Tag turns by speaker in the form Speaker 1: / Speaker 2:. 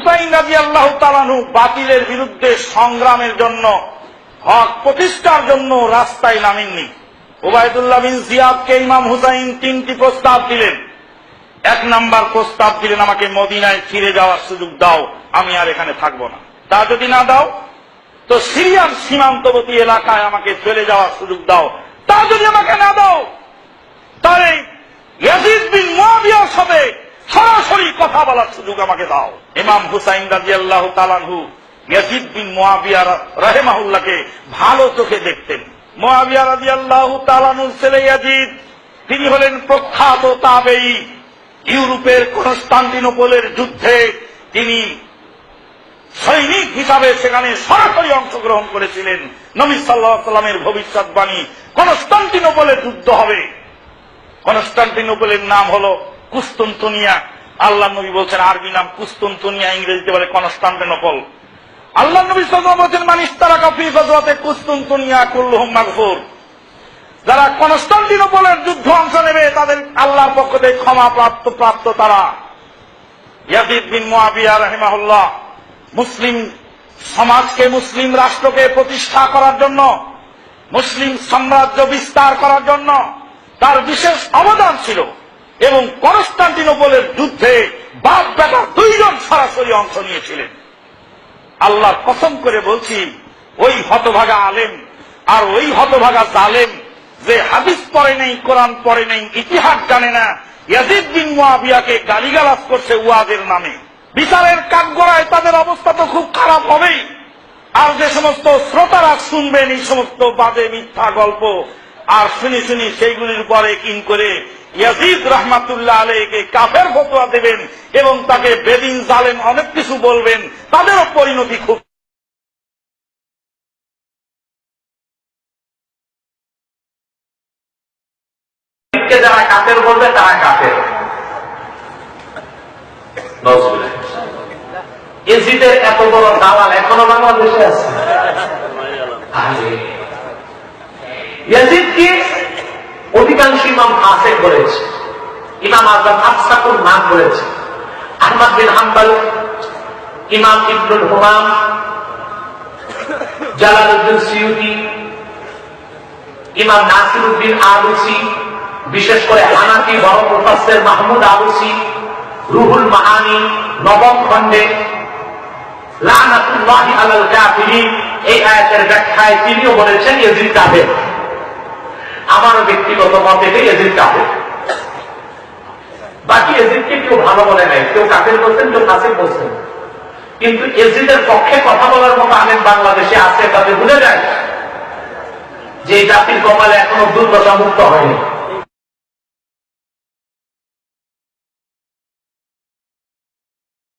Speaker 1: হুসাইন রাজি আল্লাহ তালানহু বাতিলের বিরুদ্ধে সংগ্রামের জন্য, হক প্রতিষ্ঠার জন্য রাস্তায় নামেননি। ওবায়দুল্লাহ বিন জিয়াদকে ইমাম হুসাইন তিনটি প্রস্তাব দিলেন। এক নাম্বার প্রস্তাব দিলেন, আমাকে মদিনায় ফিরে যাওয়ার সুযোগ দাও, আমি আর এখানে থাকব না। তা যদি না দাও, তো সিরিয়ার সীমান্তবর্তী এলাকায় আমাকে চলে যাওয়ার সুযোগ দাও। তা যদি আমাকে না দাও তাহলে ইয়াজিদ বিন মুয়াবিয়ার সাথে সরাসরি কথা বলার সুযোগ আমাকে দাও। ইমাম হুসাইন রাজি আল্লাহ তালানহু ইয়াজিদ বিন মুয়াবিয়া রাহেমাহুল্লাহকে ভালো চোখে দেখতেন। মুয়াবিয়া রাজি আল্লাহ তালানুর ছেলে ইয়াজিদ, তিনি হলেন প্রখ্যাত তাবেই। ইউরোপের কনস্টান্টিনোপলের যুদ্ধে তিনি সৈনিক হিসাবে সেখানে সরাসরি অংশগ্রহণ করেছিলেন। নবী সাল্লাহ সাল্লামের ভবিষ্যৎবাণী কনস্টান্টিনোপলের যুদ্ধ হবে। কনস্টান্টিনোপলের নাম হল কুস্তন্তনিয়া। আল্লাহ নবী বলছেন, আরবি নাম কুস্তন্তনিয়া ইংরেজিতে বলে কনস্টান্টিনোপল। আল্লাহ নবী সাল্লাম বলছেন মানিস তারা কাফি গজওয়াতে কুস্তন্তনিয়া কুল্লুহুম মাগফুর। যারা কনস্টান্টিনোপলের যুদ্ধ অংশ নেবে, তাদের আল্লাহর পক্ষ থেকে ক্ষমা প্রাপ্ত প্রাপ্ত তারা। ইয়াজিদ বিন মুয়াবিয়া রাহিমাহুল্লাহ, মুসলিম সমাজকে, মুসলিম রাষ্ট্রকে প্রতিষ্ঠা করার জন্য, মুসলিম সাম্রাজ্য বিস্তার করার জন্য তার বিশেষ অবদান ছিল। এবং কনস্টান্টিনোপলের যুদ্ধে বাপ বেটা দুইজন সরাসরি অংশ নিয়েছিলেন। আল্লাহ কসম করে বলছি, ওই হতভাগা আলেম আর ওই হতভাগা জালেম যে হাদিস পড়ে নেই, কোরআন পড়ে নেই, ইতিহাস জানে না, ইয়াজিদ বিন মুয়াবিয়াকে গালিগালাজ করছে ওয়াজের নামে। বিচারের কাঠগড়ায় তাদের অবস্থা তো খুব খারাপ হবেই। আর যে সমস্ত শ্রোতারা শুনবেন, এই সমস্ত বাজে মিথ্যা গল্প আর শুনি শুনি সেইগুলির উপরে কিন করে ইয়াজিদ রহমাতুল্লাহ আলীকে কাফের ফতোয়া দেবেন এবং তাকে বেদিন জালেম অনেক কিছু বলবেন, তাদেরও পরিণতি খুব
Speaker 2: যারা কাফের বলবে, তারা কাফের। এজিদের এত বড় দাওয়াল এখনও বাংলাদেশে আছে। ইয়াজিদকে অধিকাংশ ইমাম ফাসেক বলেছে। ইমাম আজম আফসাকুর নাম বলেছে। আহমদ বিন হাম্বাল, ইমাম ইবনুল হুমাম, জালালউদ্দিন সিউতি, ইমাম নাসিরুদ্দিন আলুসি, বিশেষ করে হানাফি বড় মুফাসসির মাহমুদ আলুসি, রুহুল মাহানি, নবম খণ্ডে। লানাতুল্লাহি আলাল কাফিরিন এই আয়াতের ব্যাখ্যায় তিনিও বলেছেন, ইয়াজিদ কাফের। আমারও ব্যক্তিগত মত এটাই এজিদ কাফের। বাকি এজিদকে কেউ ভালো বলে নাই। কেউ কাপের বলছেন, কেউ কাছে বলছেন। কিন্তু এজিদের পক্ষে কথা বলার মতো আলেম বাংলাদেশে আছে, তাতে ভুলে যায় যে জাতির কপালে এখনও দুর্দশা মুক্ত হয়নি।